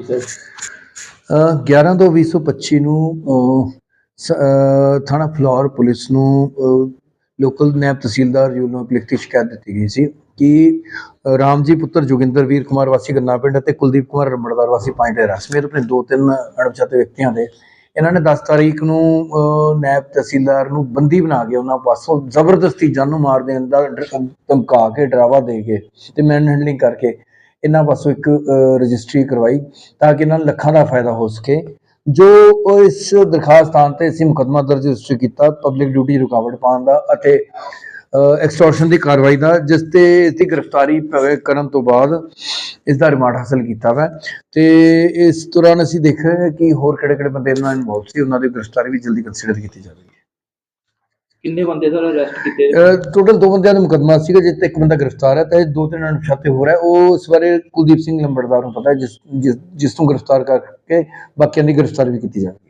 ਅ, 11 ਤੋਂ 2025 ਨੂੰ ਥਾਣਾ ਫਲੋਰ ਪੁਲਿਸ ਨੂੰ ਲੋਕਲ ਨਾਇਬ ਤਹਿਸੀਲਦਾਰ ਜੀ ਵੱਲੋਂ ਲਿਖਤੀ ਸ਼ਿਕਾਇਤ ਦਿੱਤੀ ਗਈ ਸੀ ਕਿ ਰਾਮਜੀ ਪੁੱਤਰ ਜੋਗਿੰਦਰ ਵੀਰ ਕੁਮਾਰ ਵਾਸੀ ਗੰਨਾ ਪਿੰਡ ਅਤੇ ਕੁਲਦੀਪ ਕੁਮਾਰ ਰਮੜਦਾਰ ਵਾਸੀ ਪੰਜ ਡੇਰਾ ਸਮੇਤ ਆਪਣੇ ਦੋ ਤਿੰਨ ਅਣਪਛਾਤੇ ਵਿਅਕਤੀਆਂ ਦੇ। ਇਹਨਾਂ ਨੇ 10 ਤਾਰੀਖ ਨੂੰ ਨੈਬ ਤਹਿਸੀਲਦਾਰ ਨੂੰ ਬੰਦੀ ਬਣਾ ਕੇ ਉਹਨਾਂ ਪਾਸੋਂ ਜ਼ਬਰਦਸਤੀ ਜਾਨੋਂ ਮਾਰ ਦੇਣ ਦਾ ਧਮਕਾ ਕੇ ਡਰਾਵਾ ਦੇ ਕੇ ਤੇ ਮੈਨ ਹੈਂਡਲਿੰਗ ਕਰਕੇ ਇਹਨਾਂ ਪਾਸੋਂ ਇੱਕ ਰਜਿਸਟਰੀ ਕਰਵਾਈ ਤਾਂ ਕਿ ਇਹਨਾਂ ਨੂੰ ਲੱਖਾਂ ਦਾ ਫਾਇਦਾ ਹੋ ਸਕੇ। ਜੋ ਉਹ ਇਸ ਦਰਖਾਸਤਾਂ ਤੇ ਅਸੀਂ ਮੁਕੱਦਮਾ ਦਰਜ ਰਜਿਸਟਰ ਕੀਤਾ ਪਬਲਿਕ ਡਿਊਟੀ ਰੁਕਾਵਟ ਪਾਉਣ ਦਾ ਅਤੇ ਐਕਸਟੋਰਸ਼ਨ ਦੀ ਕਾਰਵਾਈ ਦਾ, ਜਿਸ ਤੇ ਇਸ ਦੀ ਗ੍ਰਿਫਤਾਰੀ ਕਰਨ ਤੋਂ ਬਾਅਦ ਇਸ ਦਾ ਰਿਮਾਂਡ ਹਾਸਲ ਕੀਤਾ ਵਾ। ਤੇ ਇਸ ਦੌਰਾਨ ਅਸੀਂ ਦੇਖਿਆ ਕਿ ਹੋਰ ਕਿਹੜੇ ਕਿਹੜੇ ਬੰਦੇ ਨਾਲ ਇਨਵੋਲਵ ਸੀ, ਉਹਨਾਂ ਦੀ ਗ੍ਰਿਫਤਾਰੀ ਵੀ ਜਲਦੀ ਕੰਸੀਡਰ ਕੀਤੀ ਜਾਵੇਗੀ। ਕਿੰਨੇ ਬੰਦੇ ਸਰ ਅਰੈਸਟ ਕੀਤੇ? ਟੋਟਲ ਦੋ ਬੰਦਿਆਂ ਦਾ ਮੁਕੱਦਮਾ ਸੀਗਾ ਜਿਸ ਤੇ ਇੱਕ ਬੰਦਾ ਗ੍ਰਿਫਤਾਰ ਹੈ ਤੇ ਦੋ ਤਿੰਨ ਅਣਪਛਾਤੇ ਹੋ ਰਿਹਾ ਉਹ ਇਸ ਬਾਰੇ ਕੁਲਦੀਪ ਸਿੰਘ ਲੰਬੜਦਾਰ ਨੂੰ ਪਤਾ ਹੈ, ਜਿਸ, ਜਿਸ- ਜਿਸ ਗ੍ਰਿਫਤਾਰ ਕਰਕੇ ਬਾਕੀਆਂ ਦੀ ਗ੍ਰਿਫਤਾਰ ਵੀ ਕੀਤੀ ਜਾਵੇਗੀ